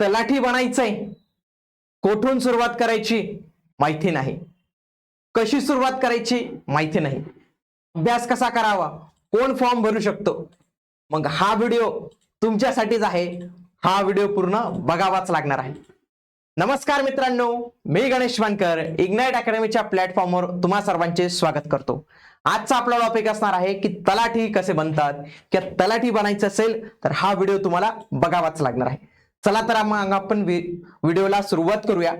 तलाठी बनायचंय. कोठून सुरुवात करायची? माहिती नाही. कशी सुरुवात करायची? माहिती नाही. अभ्यास कसा करावा? कोण फॉर्म भरू शकतो? मग हा व्हिडिओ तुमच्यासाठीच आहे. हा व्हिडिओ पूर्ण बघावाच लागणार आहे. नमस्कार मित्रांनो मी गणेश वानकर इग्नाइट अकॅडमीच्या प्लॅटफॉर्मवर तुम्हा सर्वांचे स्वागत करतो. आजचा आपला टॉपिक असणार आहे की तलाठी कसे बनतात? किंवा तलाठी बनायचं असेल तर हा व्हिडिओ तुम्हाला बघावाच लागणार आहे. चला तर मग आपण व्हिडिओला सुरुवात करूया.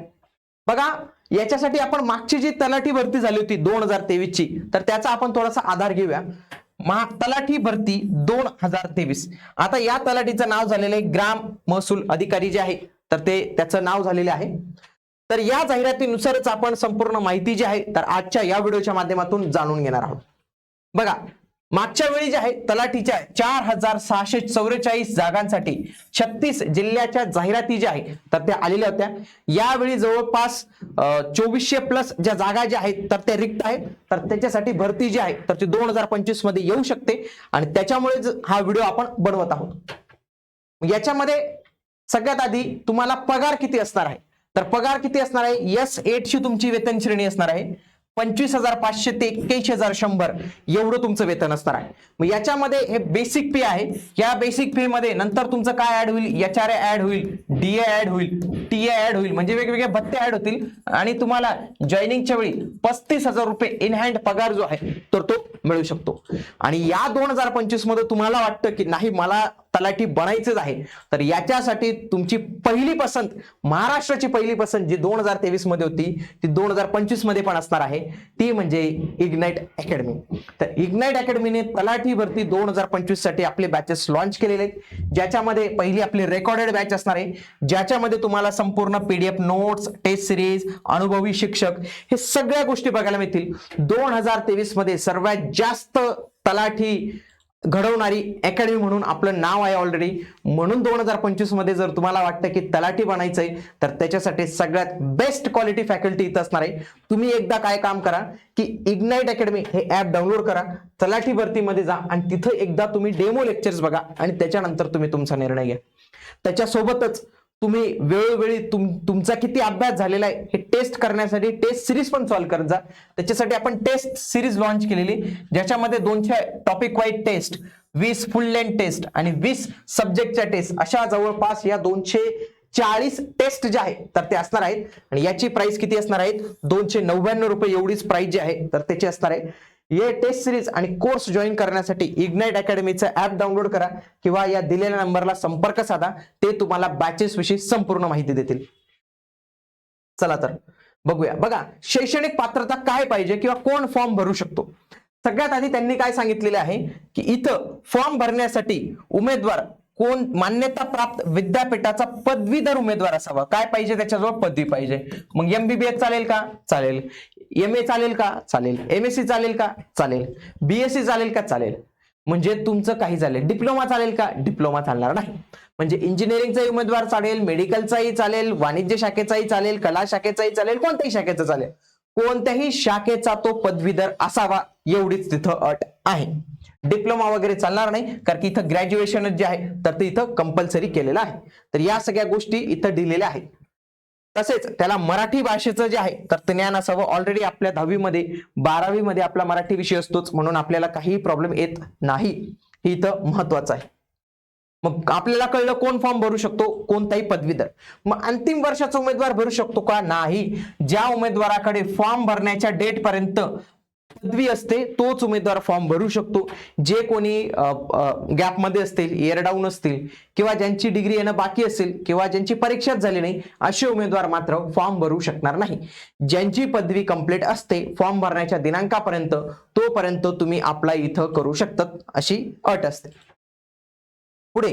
बघा याच्यासाठी आपण मागची जी तलाठी भरती झाली होती दोन हजार तेवीस ची तर त्याचा आपण थोडासा आधार घेऊया. महा तलाठी भरती दोन हजार तेवीस. आता या तलाठीचं नाव झालेलं आहे ग्राम महसूल अधिकारी जे आहे तर ते त्याचं नाव झालेले आहे. तर या जाहिरातीनुसारच आपण संपूर्ण माहिती जी आहे तर आजच्या या व्हिडिओच्या माध्यमातून जाणून घेणार आहोत. बघा मागच्या वेळी जे आहे तलाठीच्या चार हजार सहाशे चौवेचाळीस जागांसाठी छत्तीस जिल्ह्याच्या जाहिराती ज्या आहेत तर त्या आलेल्या होत्या. यावेळी जवळपास चोवीसशे प्लस ज्या जागा ज्या आहेत तर त्या रिक्त आहेत. तर त्याच्यासाठी भरती जी आहे तर ती दोन हजार पंचवीसमध्ये येऊ शकते. आणि त्याच्यामुळे हा व्हिडिओ आपण बनवत आहोत. याच्यामध्ये सगळ्यात आधी तुम्हाला पगार किती असणार आहे? तर पगार किती असणार आहे? एस एट ची तुमची वेतन श्रेणी असणार आहे. पंचवीस हजार पाचशे ते एक्क्याऐंशी हजार शंभर. एवढं तुमचं वेतन असणार आहे. मग याच्यामध्ये हे बेसिक पे आहे. या बेसिक पे मध्ये नंतर तुमचं काय ऍड होईल? एच आर ऍड होईल. डीए ऍड होईल. टीए ऍड होईल. म्हणजे वेगवेगळे भत्ते ऍड होतील. आणि तुम्हाला जॉईनिंगच्या वेळी पस्तीस हजार रुपये इन हँड पगार जो आहे तर तो मिळू शकतो. आणि या दोन हजार पंचवीसमध्ये तुम्हाला वाटतं की नाही मला तलाठी बनायचंच आहे. तर याच्यासाठी तुमची पहिली पसंत महाराष्ट्राची पहिली पसंत जी दोन हजार तेवीसमध्ये होती ती दोन हजार पंचवीसमध्ये पण असणार आहे. ती म्हणजे इग्नाइट अकॅडमी तर इग्नाइट अकॅडमीने तलाठी भरती दोन हजार पंचवीससाठी आपले बॅचेस लॉन्च केलेले आहेत. ज्याच्यामध्ये पहिली आपली रेकॉर्डेड बॅच असणार आहे. ज्याच्यामध्ये तुम्हाला संपूर्ण पीडीएफ नोट्स टेस्ट सिरीज अनुभवी शिक्षक हे सगळ्या गोष्टी बघायला मिळतील. दोन हजार तेवीसमध्ये सर्वात जास्त तलाठी घडवणारी अकॅडमी म्हणून आपलं नाव आहे ऑलरेडी म्हणून दोन हजार पंचवीसमध्ये जर तुम्हाला वाटतं की तलाठी बनायचं आहे तर त्याच्यासाठी सगळ्यात बेस्ट क्वालिटी फॅकल्टी इथं असणार आहे. तुम्ही एकदा काय काम करा की इग्नाइट अकॅडमी हे ॲप डाउनलोड करा तलाठी भरतीमध्ये जा आणि तिथं एकदा तुम्ही डेमो लेक्चर्स बघा आणि त्याच्यानंतर तुम्ही तुमचा निर्णय घ्या. त्याच्यासोबतच तुम्ही वेळोवेळी तुम तुमचा किती अभ्यास झालेला आहे हे टेस्ट करण्यासाठी टेस्ट सिरीज पण सॉल्व्ह करत जा. त्याच्यासाठी आपण टेस्ट सिरीज लॉन्च केलेली. ज्याच्यामध्ये दोनशे टॉपिक वाईज टेस्ट वीस फुल लेंथ टेस्ट आणि वीस सब्जेक्टच्या टेस्ट अशा जवळपास या दोनशे चाळीस टेस्ट जे आहे तर ते असणार आहेत. आणि याची प्राइस किती असणार आहेत? दोनशे नव्याण्णव रुपये एवढीच प्राइस जी आहे तर त्याची असणार आहे. ये टेस्ट सिरीज आणि कोर्स जॉईन करण्यासाठी इग्नाइट अकॅडमीचं ऍप डाउनलोड करा किंवा या दिलेल्या नंबरला संपर्क साधा. ते तुम्हाला बॅचेस विषयी संपूर्ण माहिती देतील. चला तर बघूया. बघा शैक्षणिक पात्रता काय पाहिजे किंवा कोण फॉर्म भरू शकतो? सगळ्यात आधी त्यांनी काय सांगितलेले आहे की इथं फॉर्म भरण्यासाठी उमेदवार कोण मान्यता प्राप्त विद्यापीठाचा पदवीधर उमेदवार असावा. काय पाहिजे त्याच्याजवळ? पदवी पाहिजे. मग एमबीबीएस चालेल का? चालेल. एम ए चालेल का? चालेल. एम एस सी चालेल का? चालेल. बीएससी चालेल का? चालेल. म्हणजे तुमचं काही चालेल डिप्लोमा चालेल का? डिप्लोमा चालणार नाही. म्हणजे इंजिनिअरिंगचाही उमेदवार चालेल मेडिकलचाही चालेल वाणिज्य शाखेचाही चालेल कला शाखेचाही चालेल कोणत्याही शाखेचा चालेल. कोणत्याही शाखेचा तो पदवीधर असावा एवढीच तिथं अट आहे. डिप्लोमा वगैरे चालणार नाही कारण की इथं ग्रॅज्युएशन जे आहे तर ते इथं कंपल्सरी केलेलं आहे. तर या सगळ्या गोष्टी इथं दिलेल्या आहेत. तसेच त्याला मराठी भाषेचं जे आहे तर ज्ञान असावं. ऑलरेडी आपल्या दहावीमध्ये बारावीमध्ये आपला मराठी विषय असतोच म्हणून आपल्याला काही प्रॉब्लेम येत नाही. हे इथं महत्वाचं आहे. मग आपल्याला कळलं कोण फॉर्म भरू शकतो कोणताही पदवीधर. मग अंतिम वर्षाचा उमेदवार भरू शकतो का? नाही. ज्या उमेदवाराकडे फॉर्म भरण्याच्या डेट पर्यंत पदवी असते तोच उमेदवार फॉर्म भरू शकतो. जे कोणी गॅपमध्ये असतील इयर डाऊन असतील किंवा ज्यांची डिग्री येणं बाकी असेल किंवा ज्यांची परीक्षाच झाली नाही असे उमेदवार मात्र फॉर्म भरू शकणार नाही. ज्यांची पदवी कंप्लीट असते फॉर्म भरण्याच्या दिनांकापर्यंत तोपर्यंत तुम्ही अप्लाय इथं करू शकतात अशी अट असते. पुढे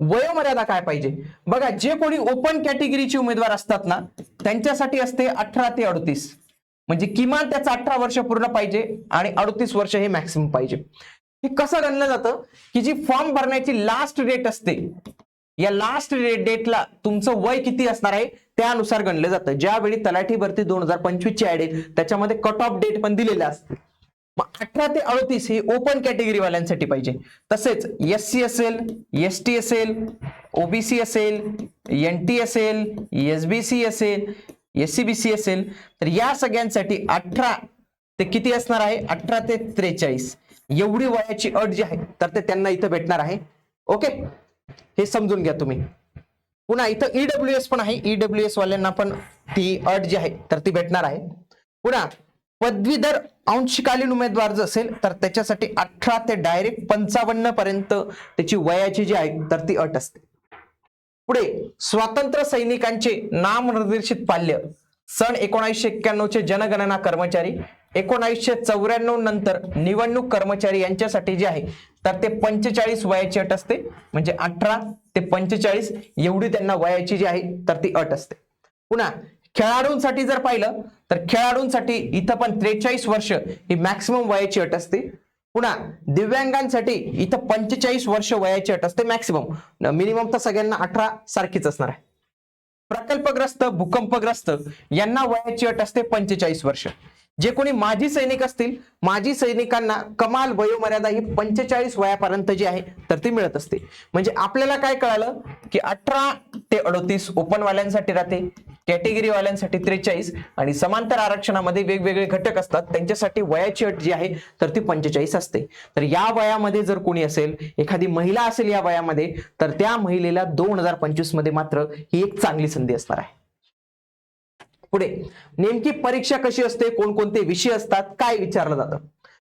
वयोमर्यादा काय पाहिजे? बघा जे कोणी ओपन कॅटेगरीचे उमेदवार असतात ना त्यांच्यासाठी असते अठरा ते अडतीस. म्हणजे किमान त्याचं अठरा वर्ष पूर्ण पाहिजे आणि अडतीस वर्ष हे मॅक्सिमम पाहिजे. हे कसं गणलं जातं? की जी फॉर्म भरण्याची लास्ट डेट असते या लास्ट डेटला तुमचं वय किती असणार आहे त्यानुसार गणलं जातं. ज्यावेळी तलाठी भरती दोन हजार पंचवीस ची ऍड आहे त्याच्यामध्ये कट ऑफ डेट पण दिलेल्या असते. मग अठरा ते अडतीस हे ओपन कॅटेगरी वाल्यांसाठी पाहिजे. तसेच एस सी असेल एस टी असेल ओबीसी असेल एन टी असेल एस बी सी असेल एस सी बी सी असेल तर या सगळ्यांसाठी अठरा ते किती असणार आहे? अठरा ते त्रेचाळीस. एवढी वयाची अट जी आहे तर ते त्यांना इथं भेटणार आहे. ओके? हे समजून घ्या तुम्ही. पुन्हा इथं ईडब्ल्यू एस पण आहे. ईडब्ल्यू एस वाल्यांना पण ती अट जी आहे तर ती भेटणार आहे. पुन्हा पदवीधर अंशकालीन उमेदवार जर असेल तर त्याच्यासाठी अठरा ते डायरेक्ट पंचावन्न पर्यंत त्याची वयाची जी आहे तर ती अट असते. पुढे स्वातंत्र्य सैनिकांचे नामनिर्देशित पाल्य. सन एकोणीसशे एक्क्याण्णवचे जनगणना कर्मचारी एकोणीसशे चौऱ्याण्णव नंतर निवडणूक कर्मचारी यांच्यासाठी जे आहे तर ते पंचेचाळीस वयाची अट असते. म्हणजे अठरा ते पंचेचाळीस एवढी त्यांना वयाची जी आहे तर ती अट असते. पुन्हा खेळाडूंसाठी जर पाहिलं तर खेळाडूंसाठी इथं पण त्रेचाळीस वर्ष ही मॅक्सिमम वयाची अट असते. पुन्हा दिव्यांगांसाठी इथं पंचेचाळीस वर्ष वयाची अट असते मॅक्सिमम मिनिमम तर सगळ्यांना अठरा सारखीच असणार आहे. प्रकल्पग्रस्त भूकंपग्रस्त यांना वयाची अट असते पंचेचाळीस वर्ष. जे कोणी माजी सैनिक असतील माजी सैनिकांना कमाल वयोमर्यादा ही पंचेचाळीस वयापर्यंत जी आहे तर ती मिळत असते. म्हणजे आपल्याला काय कळालं? की अठरा ते अडतीस ओपन वाल्यांसाठी राहते. कॅटेगरी वाल्यांसाठी त्रेचाळीस आणि समांतर आरक्षणामध्ये वेगवेगळे घटक असतात. त्यांच्यासाठी वयाची अट जी आहे तर ती पंचेचाळीस असते. तर या वयामध्ये जर कोणी असेल एखादी महिला असेल या वयामध्ये तर त्या महिलेला दोन हजार पंचवीसमध्ये मात्र ही एक चांगली संधी असणार आहे. पुढे नेमकी परीक्षा कशी असते कोणकोणते विषय असतात काय विचारलं जातं?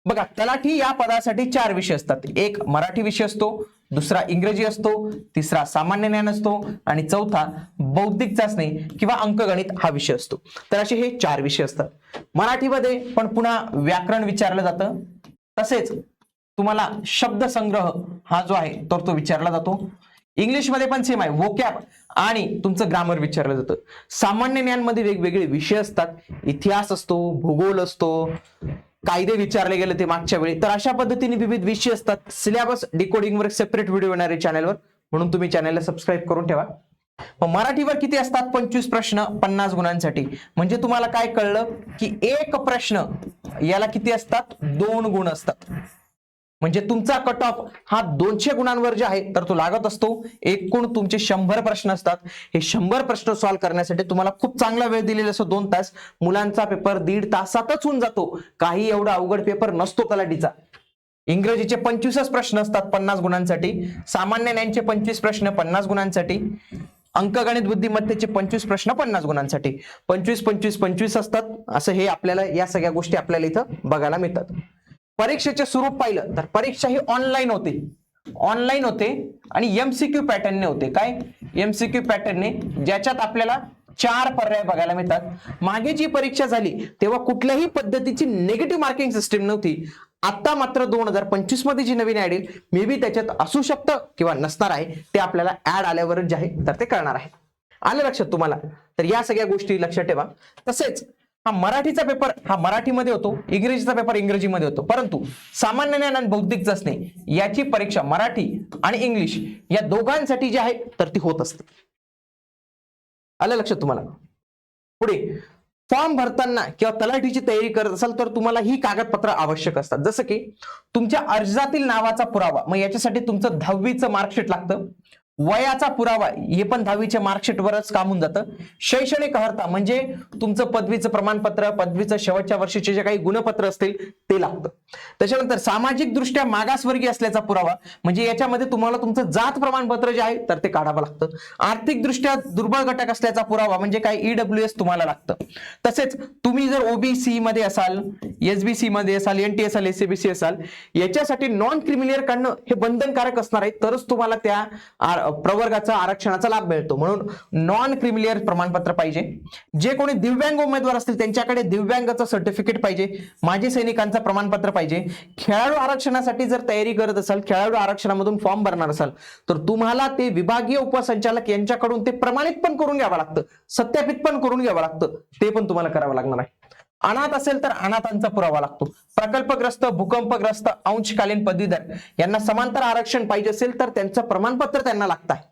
बघा तलाठी या पदासाठी चार विषय असतात. एक मराठी विषय असतो. दुसरा इंग्रजी असतो तिसरा सामान्य ज्ञान असतो आणि चौथा बौद्धिक चाचणी किंवा अंकगणित हा विषय असतो. तर असे हे चार विषय असतात. मराठीमध्ये पण पुन्हा व्याकरण विचारलं जातं. तसेच तुम्हाला शब्दसंग्रह हा जो आहे तर तो विचारला जातो. इंग्लिशमध्ये पण सेम आहे. वोकॅप आणि तुमचं ग्रामर विचारलं जातं. सामान्य ज्ञानमध्ये वेगवेगळे विषय असतात. इतिहास असतो भूगोल असतो कायदे विचारले गेले ते मागच्या वेळी. तर अशा पद्धतीने विविध विषय असतात. सिलेबस डिकोडिंगवर सेपरेट व्हिडिओ येणार आहे चॅनलवर म्हणून तुम्ही चॅनलला सबस्क्राईब करून ठेवा. मग मराठीवर किती असतात? पंचवीस प्रश्न पन्नास गुणांसाठी. म्हणजे तुम्हाला काय कळलं? की एक प्रश्न याला किती असतात? दोन गुण असतात. म्हणजे तुमचा कट ऑफ हा दोनशे गुणांवर जे आहे तर तो लागत असतो. एकूण तुमचे शंभर प्रश्न असतात. हे शंभर प्रश्न सॉल्व्ह करण्यासाठी तुम्हाला खूप चांगला वेळ दिलेला असतो दोन तास. मुलांचा पेपर दीड तासातच होऊन जातो. काही एवढा अवघड पेपर नसतो तलाठीचा इंग्रजीचे पंचवीसच प्रश्न असतात पन्नास गुणांसाठी. सामान्य ज्ञानचे पंचवीस प्रश्न पन्नास गुणांसाठी. अंकगणित बुद्धिमत्तेचे पंचवीस प्रश्न पन्नास गुणांसाठी. पंचवीस पंचवीस पंचवीस असतात. असं हे आपल्याला या सगळ्या गोष्टी आपल्याला इथं बघायला मिळतात. परीक्षेचे स्वरूप पाहिलं तर परीक्षा ही ऑनलाईन होते. ऑनलाईन होते आणि एमसीक्यू पॅटर्नने होते. काय? एमसीक्यू पॅटर्नने ज्याच्यात आपल्याला चार पर्याय बघायला मिळतात. मागे जी परीक्षा झाली तेव्हा कुठल्याही पद्धतीची निगेटिव्ह मार्किंग सिस्टीम नव्हती. आता मात्र दोन हजार पंचवीसमध्ये जी नवीन ऍड येईल मे बी त्याच्यात असू शकतं किंवा नसणार आहे ते आपल्याला ऍड आल्यावरच जे आहे तर ते करणार आहे. आलं लक्षात तुम्हाला? तर या सगळ्या गोष्टी लक्षात ठेवा. तसेच हा मराठीचा पेपर हा मराठीमध्ये होतो इंग्रजीचा पेपर इंग्रजीमध्ये होतो. परंतु सामान्य ज्ञान आणि बौद्धिक चाचणी याची परीक्षा मराठी आणि इंग्लिश या दोघांसाठी जी आहे तर ती होत असते. आलं लक्षात तुम्हाला? पुढे फॉर्म भरताना किंवा तलाठीची तयारी करत असाल तर तुम्हाला ही कागदपत्र आवश्यक असतात. जसं की तुमच्या अर्जातील नावाचा पुरावा मग याच्यासाठी तुमचं दहावीचं मार्कशीट लागतं. वयाचा पुरावा हे पण दहावीच्या मार्कशीटवरच काम होऊन जातं. शैक्षणिक अर्हता म्हणजे तुमचं पदवीचं प्रमाणपत्र पदवीचं शेवटच्या वर्षीचे जे काही गुणपत्र असतील ते लागतं. त्याच्यानंतर सामाजिक दृष्ट्या मागासवर्गीय असल्याचा पुरावा म्हणजे याच्यामध्ये तुम्हाला तुमचं जात प्रमाणपत्र जे आहे तर ते काढावं लागतं. आर्थिक दृष्ट्या दुर्बळ घटक असल्याचा पुरावा म्हणजे काय? ईडब्ल्यू एस तुम्हाला लागतं. तसेच तुम्ही जर ओबीसी मध्ये असाल एसबीसी मध्ये असाल एनटी असाल एससीबीसी असाल याच्यासाठी नॉन क्रिमिनियर काढणं हे बंधनकारक असणार आहे तरच तुम्हाला त्या प्रवर्गाचा आरक्षणाचा लाभ मिळतो. म्हणून नॉन क्रिमिलियर प्रमाणपत्र पाहिजे. जे कोणी दिव्यांग उमेदवार असतील त्यांच्याकडे दिव्यांगाचं सर्टिफिकेट पाहिजे. माजी सैनिकांचं प्रमाणपत्र पाहिजे. खेळाडू आरक्षणासाठी जर तयारी करत असाल खेळाडू आरक्षणामधून फॉर्म भरणार असाल तर तुम्हाला ते विभागीय उपसंचालक यांच्याकडून ते प्रमाणित पण करून घ्यावं लागतं. सत्यापित पण करून घ्यावं लागतं. ते पण तुम्हाला करावं लागणार आहे. अनाथ असेल तर अनाथांचा पुरावा लागतो. प्रकल्पग्रस्त भूकंपग्रस्त अंशकालीन पदवीधर यांना समांतर आरक्षण पाहिजे असेल तर त्यांचं प्रमाणपत्र त्यांना लागत आहे.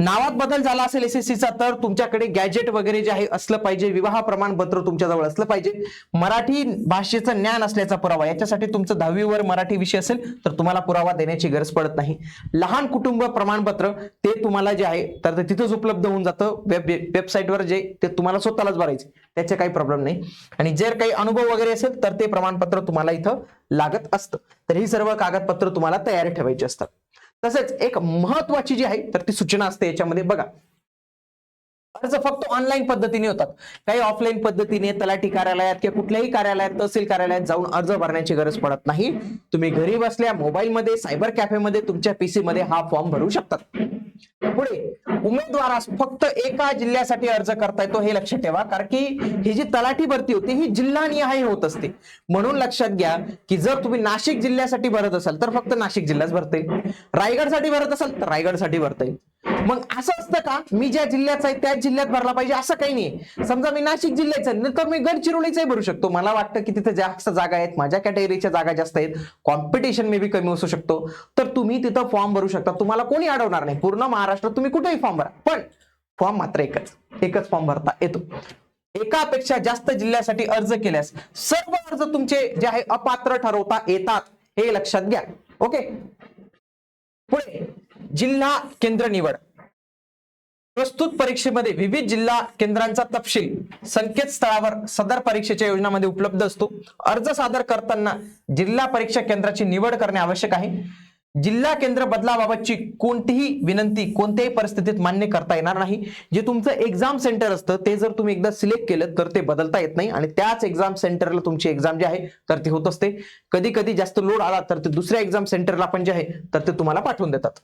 नावात बदल झाला असेल एसएससीचा तर तुमच्याकडे गॅजेट वगैरे जे आहे असलं पाहिजे. विवाह प्रमाणपत्र तुमच्याजवळ असलं पाहिजे. मराठी भाषेचं ज्ञान असल्याचा पुरावा याच्यासाठी तुमचं दहावीवर मराठी विषय असेल तर तुम्हाला पुरावा देण्याची गरज पडत नाही. लहान कुटुंब प्रमाणपत्र ते तुम्हाला जे आहे तर ते तिथंच उपलब्ध होऊन जातं. वेब वेबसाईटवर जे ते तुम्हाला स्वतःलाच भरायचे. त्याचे काही प्रॉब्लेम नाही. आणि जर काही अनुभव वगैरे असेल तर ते प्रमाणपत्र तुम्हाला इथं लागत असतं. तर ही सर्व कागदपत्र तुम्हाला तयारी ठेवायची असतात. तसेच एक महत्वाची जी आहे तर ती सूचना असते याच्यामध्ये. बघा. अर्ज फक्त ऑनलाईन पद्धतीने होतात. काही ऑफलाईन पद्धतीने तलाठी कार्यालयात किंवा कुठल्याही कार्यालयात तहसील कार्यालयात जाऊन अर्ज भरण्याची गरज पडत नाही. तुम्ही घरी बसल्या मोबाईलमध्ये सायबर कॅफेमध्ये तुमच्या पीसी मध्ये हा फॉर्म भरू शकतात. पुढे उमेदवारास फक्त एका जिल्ह्यासाठी अर्ज करता येतो हे लक्षात ठेवा. कारण की ही जी तलाठी भरती होती ही जिल्हानिहाय होत असते. म्हणून लक्षात घ्या की जर तुम्ही नाशिक जिल्ह्यासाठी भरत असाल तर फक्त नाशिक जिल्ह्याच भरता. येईल रायगडसाठी भरत असाल तर रायगडसाठी भरता. येईल मग असं असतं का? मी ज्या जिल्ह्याचा आहे त्याच जिल्ह्यात भरला पाहिजे असं काही नाही समजा मी नाशिक जिल्ह्याचा आहे, तर मी गडचिरोलीचाही भरू शकतो. मला वाटतं की तिथे जास्त जागा आहेत माझ्या कॅटेगरीच्या जागा जास्त आहेत. कॉम्पिटिशन मे बी कमी असू शकतो. तर तुम्ही तिथं फॉर्म भरू शकता. तुम्हाला कोणी अडवणार नाही. पूर्ण महाराष्ट्रात तुम्ही कुठेही फॉर्म भरा. पण फॉर्म मात्र एकच एकच फॉर्म भरता येतो. एकापेक्षा जास्त जिल्ह्यासाठी अर्ज केल्यास सर्व अर्ज तुमचे जे आहे अपात्र ठरवता येतात हे लक्षात घ्या. ओके? पुढे जिल्हा केंद्र निवड. प्रस्तुत परीक्षेमध्ये विविध जिल्हा केंद्रांचा तपशील संकेतस्थळावर सदर परीक्षेच्या योजनामध्ये उपलब्ध असतो. अर्ज सादर करताना जिल्हा परीक्षा केंद्राची निवड करणे आवश्यक आहे. जिल्हा केंद्र बदलाबाबतची कोणतीही विनंती कोणत्याही परिस्थितीत मान्य करता येणार नाही. जे तुमचं एक्झाम सेंटर असतं ते जर तुम्ही एकदा सिलेक्ट केलं तर ते बदलता येत नाही. आणि त्याच एक्झाम सेंटरला तुमची एक्झाम जी आहे तर ती होत असते. कधी कधी जास्त लोड आला तर ते दुसऱ्या एक्झाम सेंटरला पण जे आहे तर ते तुम्हाला पाठवून देतात.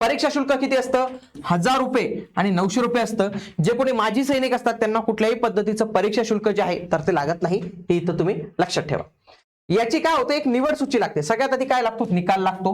परीक्षा शुल्क किती असतं? हजार रुपये आणि नऊशे रुपये असतं. जे कोणी माजी सैनिक असतात त्यांना कुठल्याही पद्धतीचं परीक्षा शुल्क जे आहे तर ते लागत नाही. हे इथं तुम्ही लक्षात ठेवा. याची काय होतं एक निवड सूची लागते. सगळ्यात आधी काय लागतो? निकाल लागतो.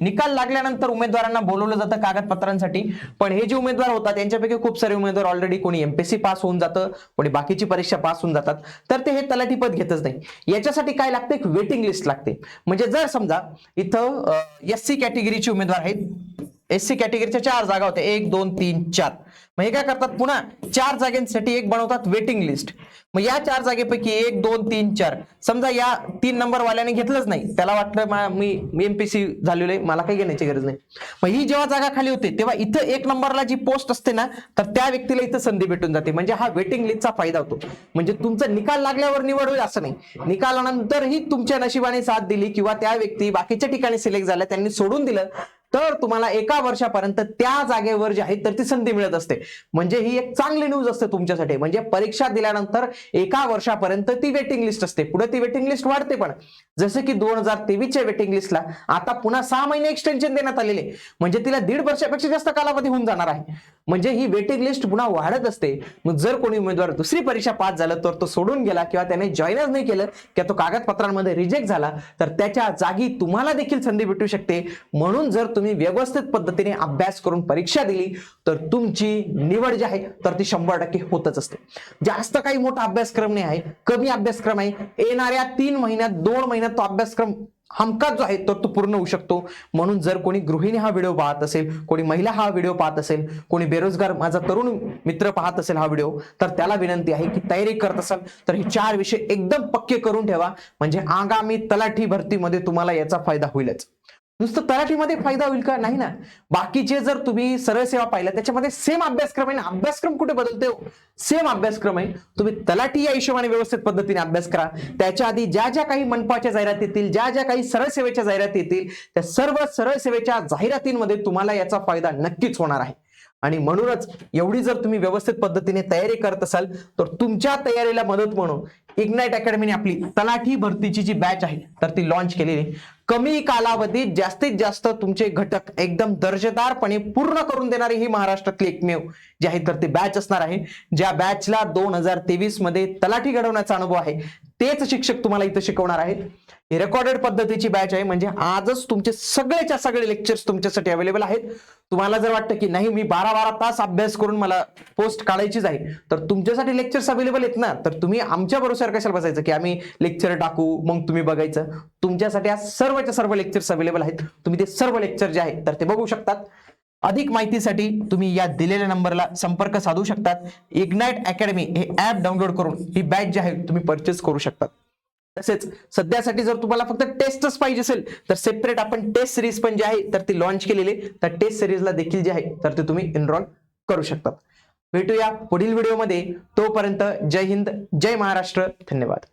निकाल लागल्यानंतर उमेदवारांना बोलवलं जातं कागदपत्रांसाठी. पण हे जे उमेदवार होतात यांच्यापैकी खूप सारे उमेदवार ऑलरेडी कोणी एमपीएससी पास होऊन जातं कोणी बाकीची परीक्षा पास होऊन जातात. तर ते हे तलाठी पद घेतच नाही. याच्यासाठी काय लागतं? एक वेटिंग लिस्ट लागते. म्हणजे जर समजा इथं एस सी कॅटेगरीचे उमेदवार आहेत. एससी कॅटेगरीच्या चार जागा होत्या. एक दोन तीन चार. मग हे काय करतात? पुन्हा चार जागेंसाठी एक बनवतात वेटिंग लिस्ट मग या चार जागेपैकी एक दोन तीन चार. समजा या तीन नंबर वाल्याने घेतलंच नाही. त्याला वाटलं मी मी एमपीसी झालेलो आहे. मला काही घेण्याची गरज नाही. मग ही जेव्हा जागा खाली होते तेव्हा इथं एक नंबरला जी पोस्ट असते ना तर त्या व्यक्तीला इथं संधी भेटून जाते. म्हणजे हा वेटिंग लिस्टचा फायदा होतो. म्हणजे तुमचा निकाल लागल्यावर निवड होईल असं नाही. निकालानंतरही तुमच्या नशिबाने साथ दिली किंवा त्या व्यक्ती बाकीच्या ठिकाणी सिलेक्ट झाल्या त्यांनी सोडून दिलं तर तुम्हाला एका वर्षापर्यंत त्या जागेवर जी आहे तर ती संधी मिळत असते. म्हणजे ही एक चांगली न्यूज असते तुमच्यासाठी. म्हणजे परीक्षा दिल्यानंतर एका वर्षापर्यंत ती वेटिंग लिस्ट असते. पुढे ती वेटिंग लिस्ट वाढते पण. जसं की दोन हजार तेवीसच्या वेटिंग लिस्टला आता पुन्हा सहा महिने एक्सटेन्शन देण्यात आलेले. म्हणजे तिला दीड वर्षापेक्षा जास्त कालावधी होऊन जाणार आहे. म्हणजे ही वेटिंग लिस्ट पुन्हा वाढत असते. मग जर कोणी उमेदवार दुसरी परीक्षा पास झालं तर तो सोडून गेला किंवा त्याने जॉईनच नाही केलं किंवा तो कागदपत्रांमध्ये रिजेक्ट झाला तर त्याच्या जागी तुम्हाला देखील संधी भेटू शकते. म्हणून जर तुम्ही व्यवस्थित पद्धतीने अभ्यास करून परीक्षा दिली तर तुमची निवड जी आहे तर ती शंभर टक्के होतच असते. जास्त काही मोठा अभ्यासक्रम नाही आहे कमी अभ्यासक्रम आहे. येणाऱ्या तीन महिन्यात दोन महिन्यात तो अभ्यासक्रम हमखास जो आहे तर तो पूर्ण होऊ शकतो. म्हणून जर कोणी गृहिणी हा व्हिडिओ पाहत असेल कोणी महिला हा व्हिडिओ पाहत असेल कोणी बेरोजगार माझा तरुण मित्र पाहत असेल हा व्हिडिओ तर त्याला विनंती आहे की तयारी करत असाल तर हे चार विषय एकदम पक्के करून ठेवा. म्हणजे आगामी तलाठी भरतीमध्ये तुम्हाला याचा फायदा होईलच. नुसतं तलाठीमध्ये फायदा होईल का? नाही ना. बाकीचे जर तुम्ही सरळ सेवा पाहिल्या त्याच्यामध्ये सेम अभ्यासक्रम आहे ना. अभ्यासक्रम कुठे बदलते सेम अभ्यासक्रम आहे. तुम्ही तलाठी या हिशोबाने व्यवस्थित पद्धतीने अभ्यास करा. त्याच्या आधी ज्या ज्या काही मनपाच्या जाहिराती येतील ज्या ज्या काही सरळ सेवेच्या जाहिराती येतील त्या सर्व सरळ सेवेच्या जाहिरातींमध्ये तुम्हाला याचा फायदा नक्कीच होणार आहे. आणि म्हणूनच एवढी जर तुम्ही व्यवस्थित पद्धतीने तयारी करत असाल तर तुमच्या तयारीला मदत म्हणून इग्नाइट अकॅडमीने आपली तलाठी भरतीची जी बॅच आहे तर ती लॉन्च केलेली कमी कालावधीत जास्तीत जास्त तुमचे घटक एकदम दर्जेदारपणे पूर्ण करून देणारी ही महाराष्ट्रातली एकमेव जी आहे तर ती बॅच असणार आहे. ज्या बॅचला दोन हजार तेवीसमध्ये तलाठी घडवण्याचा अनुभव आहे. तेच शिक्षक तुम्हाला इथं शिकवणार आहेत. ही रेकॉर्डेड पद्धतीची बॅच आहे म्हणजे आजच तुमचे सगळेच्या सगळे लेक्चर्स तुमच्यासाठी अवेलेबल आहेत. तुम्हाला जर वाटतं की नाही मी बारा बारा तास अभ्यास करून मला पोस्ट काढायचीच आहे तर तुमच्यासाठी लेक्चर्स अवेलेबल आहेत ना. तर तुम्ही आमच्या भरोश्यावर कशाला बसायचं की आम्ही लेक्चर टाकू मग तुम्ही बघायचं. तुमच्यासाठी आज सर्वच्या सर्व लेक्चर्स अवेलेबल आहेत. तुम्ही ते सर्व लेक्चर जे आहेत तर ते बघू शकतात. अधिक माहितीसाठी तुम्ही या दिलेल्या नंबरला संपर्क साधू शकतात. इग्नाइट अकॅडमी हे ऍप डाउनलोड करून ही बॅच जी आहे तुम्ही परचेस करू शकतात. तसेच सध्यासाठी जर तुम्हाला फक्त टेस्टच पाहिजे असेल तर सेपरेट आपण टेस्ट सिरीज पण जी आहे तर ती लॉन्च केलेली तर त्या टेस्ट सिरीजला देखील जे आहे तर ते तुम्ही एनरोल करू शकतात. भेटूया पुढील व्हिडिओमध्ये तोपर्यंत जय हिंद जय महाराष्ट्र. धन्यवाद.